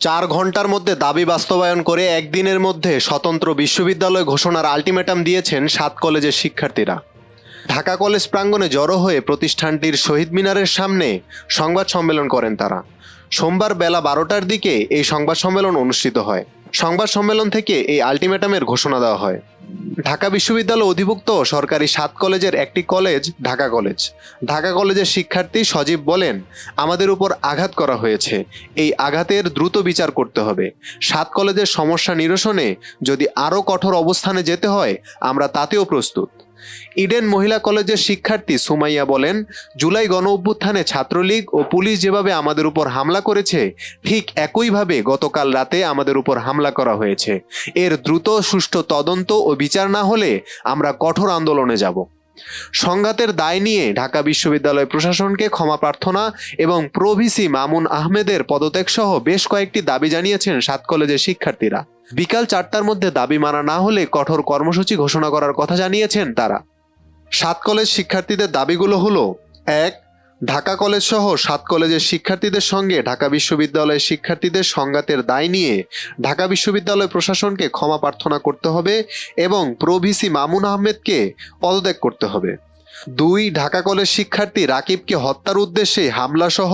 চার ঘণ্টার মধ্যে দাবি বাস্তবায়ন করে একদিনের মধ্যে স্বতন্ত্র বিশ্ববিদ্যালয় ঘোষণার আলটিমেটাম দিয়েছেন সাত কলেজের শিক্ষার্থীরা। ঢাকা কলেজ প্রাঙ্গণে জড়ো হয়ে প্রতিষ্ঠানটির শহীদ মিনারের সামনে সংবাদ সম্মেলন করেন তারা। সোমবার বেলা বারোটার দিকে এই সংবাদ সম্মেলন অনুষ্ঠিত হয়। সংবাদ সম্মেলন থেকে এই আলটিমেটামের ঘোষণা দেওয়া হয়। ঢাকা বিশ্ববিদ্যালয় অধিভুক্ত সরকারি সাত কলেজের একটি কলেজ, ঢাকা কলেজ। ঢাকা কলেজের শিক্ষার্থী সজীব বলেন, আমাদের উপর আঘাত করা হয়েছে। এই আঘাতের দ্রুত বিচার করতে হবে। সাত কলেজের সমস্যা নিরসনে যদি আরও কঠোর অবস্থানে যেতে হয়, আমরা তাতেও প্রস্তুত। ইডেন মহিলা কলেজের শিক্ষার্থী সুমাইয়া বলেন, জুলাই গণ অভ্যুত্থানে ছাত্রলীগ ও পুলিশ যেভাবে আমাদের উপর হামলা করেছে, ঠিক একইভাবে গতকাল রাতে আমাদের উপর হামলা করা হয়েছে। এর দ্রুত সুষ্ঠু তদন্ত ও বিচার না হলে আমরা কঠোর আন্দোলনে যাব। সংঘাতের দায় নিয়ে ঢাকা বিশ্ববিদ্যালয় প্রশাসনকে ক্ষমা প্রার্থনা এবং প্রভিসি মামুন আহমেদের পদত্যাগ সহ বেশ কয়েকটি দাবি জানিয়েছেন সাত কলেজের শিক্ষার্থীরা। বিকাল চারটার মধ্যে দাবি মানা না হলে কঠোর কর্মসূচি ঘোষণা করার কথা জানিয়েছেন তারা। সাত কলেজ শিক্ষার্থীদের দাবিগুলো হলো, এক ঢাকা কলেজ সহ সাত কলেজের শিক্ষার্থীদের সঙ্গে ঢাকা বিশ্ববিদ্যালয়ের শিক্ষার্থীদের সংঘাতের দায় নিয়ে ঢাকা বিশ্ববিদ্যালয় প্রশাসনকে ক্ষমা প্রার্থনা করতে হবে এবং প্রভিসি মামুন আহমেদকে পদত্যাগ করতে হবে। দুই, ঢাকা কলেজ শিক্ষার্থী রাকিবকে হত্যার উদ্দেশ্যে হামলা সহ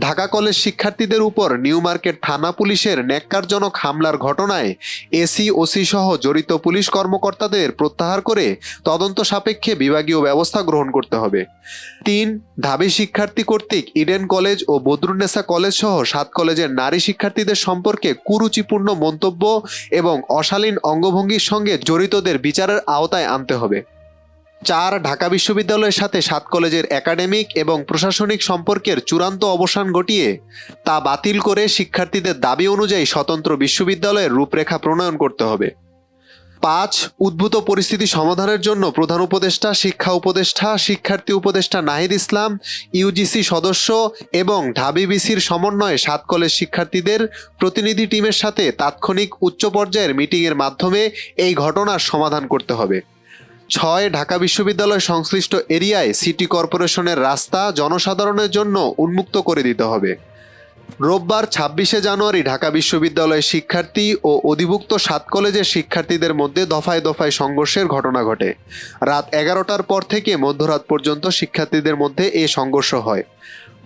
ঢাকা কলেজ শিক্ষার্থীদের উপর নিউ মার্কেট থানা পুলিশের ন্যাক্কারজনক হামলার ঘটনায় এসি, ওসি সহ জড়িত পুলিশ কর্মকর্তাদের প্রত্যাহার করে তদন্ত সাপেক্ষে বিভাগীয় ব্যবস্থা গ্রহণ করতে হবে। তিন, ঢাবি শিক্ষার্থী কর্তৃক ইডেন কলেজ ও বদরুন্নেসা কলেজ সহ সাত কলেজের নারী শিক্ষার্থীদের সম্পর্কে কুরুচিপূর্ণ মন্তব্য এবং অশালীন অঙ্গভঙ্গির সঙ্গে জড়িতদের বিচারের আওতায় আনতে হবে। চার ঢাকা বিশ্ববিদ্যালয়ের সাথে সাত কলেজের একাডেমিক এবং প্রশাসনিক সম্পর্কের চূড়ান্ত অবসান ঘটিয়ে তা বাতিল করে শিক্ষার্থীদের দাবি অনুযায়ী স্বতন্ত্র বিশ্ববিদ্যালয়ের রূপরেখা প্রণয়ন করতে হবে। পাঁচ, উদ্ভূত পরিস্থিতি সমাধানের জন্য প্রধান উপদেষ্টা, শিক্ষা উপদেষ্টা, শিক্ষার্থী উপদেষ্টা নাহিদ ইসলাম, ইউজিসি সদস্য এবং ঢাবি বিসির সমন্বয়ে সাত কলেজ শিক্ষার্থীদের প্রতিনিধি টিমের সাথে তাৎক্ষণিক উচ্চ পর্যায়ের মিটিংয়ের মাধ্যমে এই ঘটনার সমাধান করতে হবে। ছয় ঢাকা বিশ্ববিদ্যালয় সংশ্লিষ্ট এরিয়ায় সিটি কর্পোরেশনের রাস্তা জনসাধারণের জন্য উন্মুক্ত করে দিতে হবে। রোববার ছাব্বিশে জানুয়ারি ঢাকা বিশ্ববিদ্যালয়ের শিক্ষার্থী ও অধিভুক্ত সাত কলেজের শিক্ষার্থীদের মধ্যে দফায় দফায় সংঘর্ষের ঘটনা ঘটে। রাত এগারোটার পর থেকে মধ্যরাত পর্যন্ত শিক্ষার্থীদের মধ্যে এ সংঘর্ষ হয়।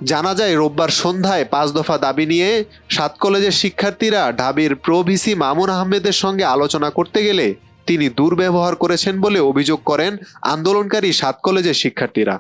জানা যায়, রোববার সন্ধ্যায় পাঁচ দফা দাবি নিয়ে সাত কলেজের শিক্ষার্থীরা ঢাবির প্রভিসি মামুন আহমেদের সঙ্গে আলোচনা করতে গেলে তিনি দুর্ব্যবহার করেছেন বলে অভিযোগ করেন আন্দোলনকারী সাত কলেজের শিক্ষার্থীরা।